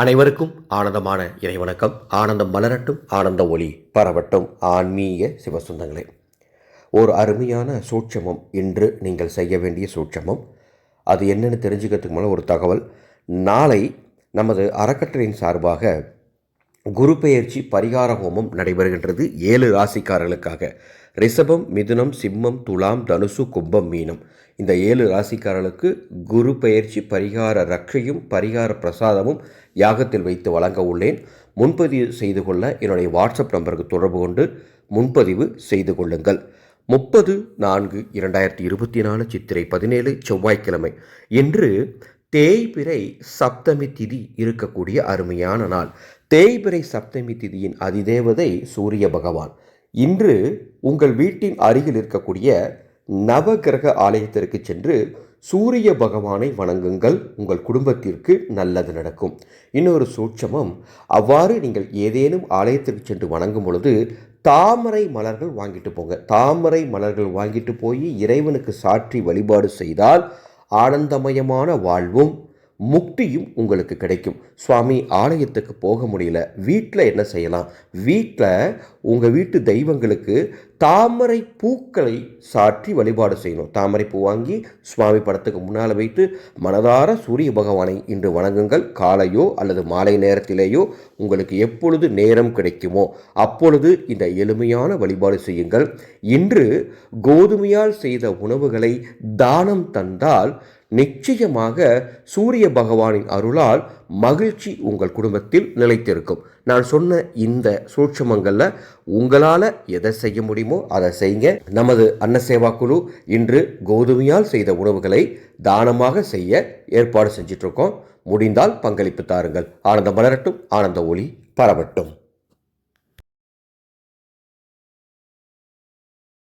அனைவருக்கும் ஆனந்தமான இறைவணக்கம். ஆனந்தம் மலரட்டும் ஆனந்த ஒளி பரவட்டும். ஆன்மீக சிவசுந்தங்களே ஒரு அருமையான சூட்சமம். இன்று நீங்கள் செய்ய வேண்டிய சூட்சமம் அது என்னென்னு தெரிஞ்சுக்கிறதுக்கு மேலே ஒரு தகவல். நாளை நமது அறக்கட்டளையின் சார்பாக குரு பெயர்ச்சி பரிகார ஹோமம் நடைபெறுகின்றது. ஏழு ராசிக்காரர்களுக்காக. ரிஷபம் மிதுனம் சிம்மம் துலாம் தனுசு கும்பம் மீனம். இந்த ஏழு ராசிக்காரர்களுக்கு குரு பெயர்ச்சி பரிகார ரக்ஷையும் பரிகார பிரசாதமும் யாகத்தில் வைத்து வழங்க உள்ளேன். முன்பதிவு செய்து கொள்ள என்னுடைய வாட்ஸ்அப் நம்பருக்கு தொடர்பு கொண்டு முன்பதிவு செய்து கொள்ளுங்கள். முப்பது நான்கு இரண்டாயிரத்தி இருபத்தி நாலு சித்திரை பதினேழு செவ்வாய்க்கிழமை. இன்று தேய்பிறை சப்தமி திதி இருக்கக்கூடிய அருமையான நாள். தேய்பிறை சப்தமி திதியின் அதிதேவதை சூரிய பகவான். இன்று உங்கள் வீட்டின் அருகில் இருக்கக்கூடிய நவகிரக ஆலயத்திற்கு சென்று சூரிய பகவானை வணங்குங்கள். உங்கள் குடும்பத்திற்கு நல்லது நடக்கும். இன்னொரு சூட்சமம் அவ்வாறு நீங்கள் ஏதேனும் ஆலயத்திற்கு சென்று வணங்கும் பொழுது தாமரை மலர்கள் வாங்கிட்டு போங்க. தாமரை மலர்கள் வாங்கிட்டு போய் இறைவனுக்கு சாற்றி வழிபாடு செய்தால் ஆனந்தமயமான வாழ்வும் முக்தியும் உங்களுக்கு கிடைக்கும். சுவாமி ஆலயத்துக்கு போக முடியல. வீட்டில் என்ன செய்யலாம்? வீட்டில் உங்கள் வீட்டு தெய்வங்களுக்கு தாமரை பூக்களை சாற்றி வழிபாடு செய்யணும். தாமரை பூ வாங்கி சுவாமி படத்துக்கு முன்னால் வைத்து மனதார சூரிய பகவானை இன்று வணங்குங்கள். காலையோ அல்லது மாலை நேரத்திலேயோ உங்களுக்கு எப்பொழுது நேரம் கிடைக்குமோ அப்பொழுது இந்த எளிமையான வழிபாடு செய்யுங்கள். இன்று கோதுமையால் செய்த உணவுகளை தானம் தந்தால் நிச்சயமாக சூரிய பகவானின் அருளால் மகிழ்ச்சி உங்கள் குடும்பத்தில் நிலைத்திருக்கும். நான் சொன்ன இந்த சூட்சமங்களில் உங்களால் எதை செய்ய முடியுமோ அதை செய்யுங்க. நமது அன்னசேவா குழு இன்று கோதுமையால் செய்த உணவுகளை தானமாக செய்ய ஏற்பாடு செஞ்சிட்ருக்கோம். முடிந்தால் பங்களிப்பு தாருங்கள். ஆனந்தம் மலரட்டும் ஆனந்த ஒளி பரவட்டும்.